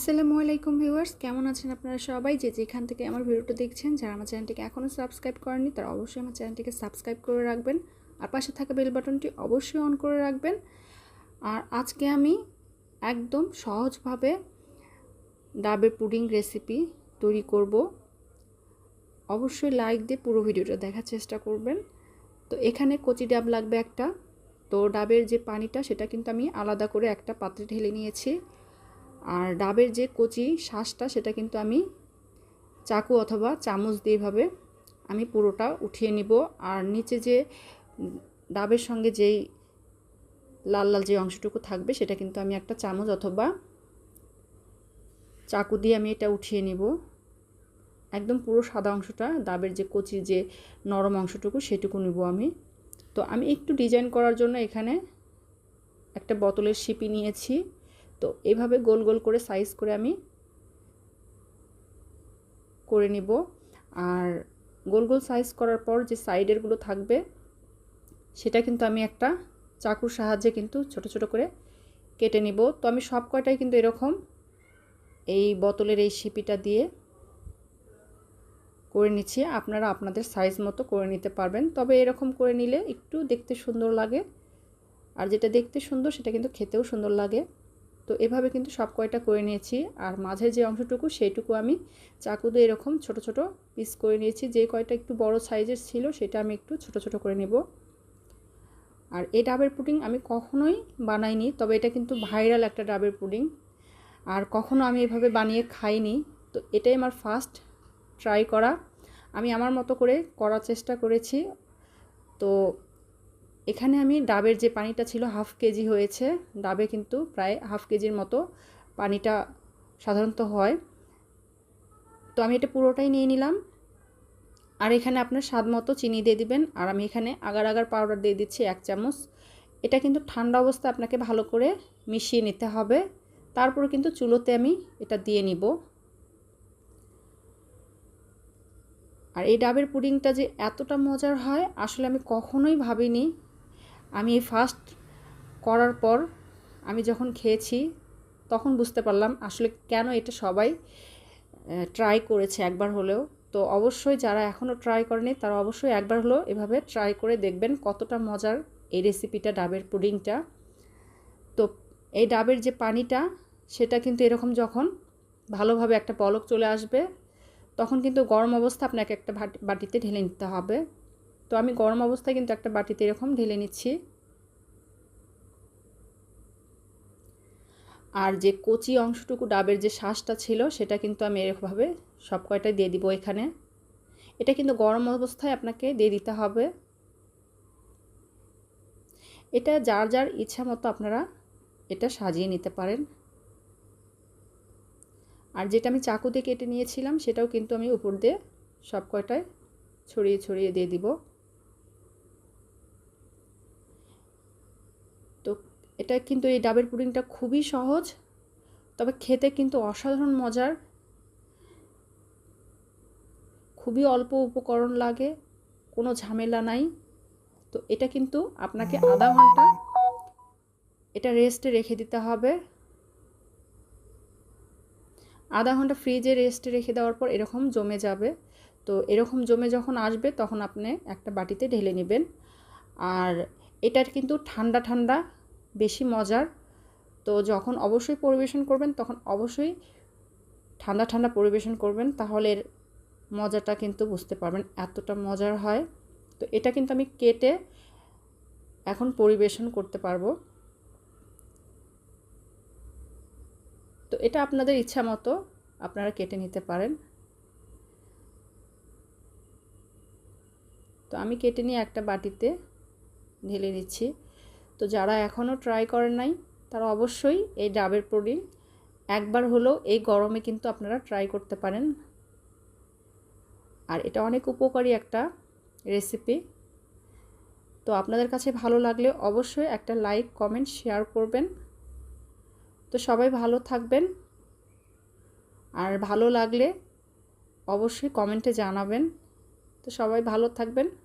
আসসালামু আলাইকুম ভিউয়ার্স, কেমন আছেন আপনারা সবাই? যে যেখান থেকে আমার ভিডিওটা দেখছেন, যারা আমার চ্যানেলটিকে এখনও সাবস্ক্রাইব করেনি তারা অবশ্যই আমার চ্যানেলটিকে সাবস্ক্রাইব করে রাখবেন। আর পাশে থাকা বেল বাটনটি অবশ্যই অন করে রাখবেন। আর আজকে আমি একদম সহজভাবে ডাবের পুডিং রেসিপি তৈরি করব। অবশ্যই লাইক দিয়ে পুরো ভিডিওটা দেখার চেষ্টা করবেন। তো এখানে কচি ডাব লাগবে একটা। তো ডাবের যে পানিটা, সেটা কিন্তু আমি আলাদা করে একটা পাত্রে ঢেলে নিয়েছি। আর ডাবের যে কচি শ্বাসটা সেটা কিন্তু আমি চাকু অথবা চামচ দিয়ে এভাবে আমি পুরোটা উঠিয়ে নিব। আর নিচে যে ডাবের সঙ্গে যেই লাল লাল যে অংশটুকু থাকবে, সেটা কিন্তু আমি একটা চামচ অথবা চাকু দিয়ে আমি এটা উঠিয়ে নিব। একদম পুরো সাদা অংশটা, ডাবের যে কচি যে নরম অংশটুকু, সেটুকু নিব আমি। তো আমি একটু ডিজাইন করার জন্য এখানে একটা বোতলের শিপি নিয়েছি। তো এভাবে গোল গোল করে সাইজ করে আমি করে নিব। আর গোল গোল সাইজ করার পর যে সাইডেরগুলো থাকবে, সেটা কিন্তু আমি একটা চাকুর সাহায্যে কিন্তু ছোট ছোট করে কেটে নিব। তো আমি সব কয়টাই কিন্তু এরকম এই বোতলের এই শিপিটা দিয়ে করে নিচ্ছি। আপনারা আপনাদের সাইজ মতো করে নিতে পারবেন। তবে এরকম করে নিলে একটু দেখতে সুন্দর লাগে। আর যেটা দেখতে সুন্দর, সেটা কিন্তু খেতেও সুন্দর লাগে। তো এভাবে কিন্তু সব কয়টা করে নিয়েছি। আর মাঝের যে অংশটুকু সেইটুকু আমি চাকু দিয়ে এরকম ছোট ছোট পিস করে নিয়েছি। যে কয়টা একটু বড় সাইজের ছিল সেটা আমি একটু ছোট ছোট করে নেব। আর এই ডাবের পুডিং আমি কখনোই বানাইনি, তবে এটা কিন্তু ভাইরাল একটা ডাবের পুডিং। আর কখনো আমি এভাবে বানিয়ে খাইনি। তো এটাই আমার ফার্স্ট ট্রাই করা। আমি আমার মতো করে করার চেষ্টা করেছি। তো এখানে আমি ডাবের যে পানিটা ছিল হাফ কেজি হয়েছে, ডাবে কিন্তু প্রায় হাফ কেজির মতো পানিটা সাধারণত হয়। তো আমি এটা পুরোটাই নিয়ে নিলাম। আর এখানে আপনার স্বাদ মতো চিনি দিয়ে দিবেন। আর আমি এখানে আগার আগার পাউডার দিয়ে দিচ্ছি এক চামচ। এটা কিন্তু ঠান্ডা অবস্থায় আপনাকে ভালো করে মিশিয়ে নিতে হবে। তারপরে কিন্তু চুলোতে আমি এটা দিয়ে নিব। আর এই ডাবের পুডিংটা যে এতটা মজার হয়, আসলে আমি কখনোই ভাবিনি আমি এই ফার্স্ট করার পর আমি যখন খেয়েছি, তখন বুঝতে পারলাম আসলে কেন এটা সবাই ট্রাই করেছে একবার হলেও। তো অবশ্যই যারা এখনও ট্রাই করেনি, তারা অবশ্যই একবার হলেও এভাবে ট্রাই করে দেখবেন কতটা মজার এই রেসিপিটা ডাবের পুডিংটা। তো এই ডাবের যে পানিটা, সেটা কিন্তু এরকম যখন ভালোভাবে একটা পলক চলে আসবে, তখন কিন্তু গরম অবস্থা আপনাকে একটা বাটিতে ঢেলে নিতে হবে। তো আমি গরম অবস্থায় কিন্তু একটা বাটিতে এরকম ঢেলে নিচ্ছি। আর যে কচি অংশটুকু ডাবের যে শ্বাসটা ছিল, সেটা কিন্তু আমি এরকমভাবে সব কয়টাই দিয়ে দিব এখানে। এটা কিন্তু গরম অবস্থায় আপনাকে দিয়ে দিতে হবে। এটা যার যার ইচ্ছা মতো আপনারা এটা সাজিয়ে নিতে পারেন। আর যেটা আমি চাকু দিয়ে কেটে নিয়েছিলাম, সেটাও কিন্তু আমি উপর দিয়ে সব কয়টায় ছড়িয়ে ছড়িয়ে দিয়ে দিব তো এটা কিন্তু এই ডাবের পুডিংটা খুবই সহজ, তবে খেতে কিন্তু অসাধারণ মজার। খুবই অল্প উপকরণ লাগে, কোনো ঝামেলা নাই। তো এটা কিন্তু আপনাকে আধা ঘণ্টা এটা রেস্টে রেখে দিতে হবে। আধা ঘণ্টা ফ্রিজে রেস্টে রেখে দেওয়ার পর এরকম জমে যাবে। তো এরকম জমে যখন আসবে, তখন আপনি একটা বাটিতে ঢেলে নেবেন। আর এটার কিন্তু ঠান্ডা ঠান্ডা বেশি মজার। তো যখন অবশ্যই পরিবেশন করবেন, তখন অবশ্যই ঠান্ডা ঠান্ডা পরিবেশন করবেন, তাহলে এর মজাটা কিন্তু বুঝতে পারবেন এতটা মজার হয়। তো এটা কিন্তু আমি কেটে এখন পরিবেশন করতে পারব। তো এটা আপনাদের ইচ্ছা মতো আপনারা কেটে নিতে পারেন। তো আমি কেটে নিয়ে একটা বাটিতে ঢেলে নিচ্ছি। তো যারা এখনও ট্রাই করেন নাই, তারা অবশ্যই এই ডাবের পুডিং একবার হলেও এই গরমে কিন্তু আপনারা ট্রাই করতে পারেন। আর এটা অনেক উপকারী একটা রেসিপি তো আপনাদের কাছে ভালো লাগলে অবশ্যই একটা লাইক কমেন্ট শেয়ার করবেন। তো সবাই ভালো থাকবেন। আর ভালো লাগলে অবশ্যই কমেন্টে জানাবেন। তো সবাই ভালো থাকবেন।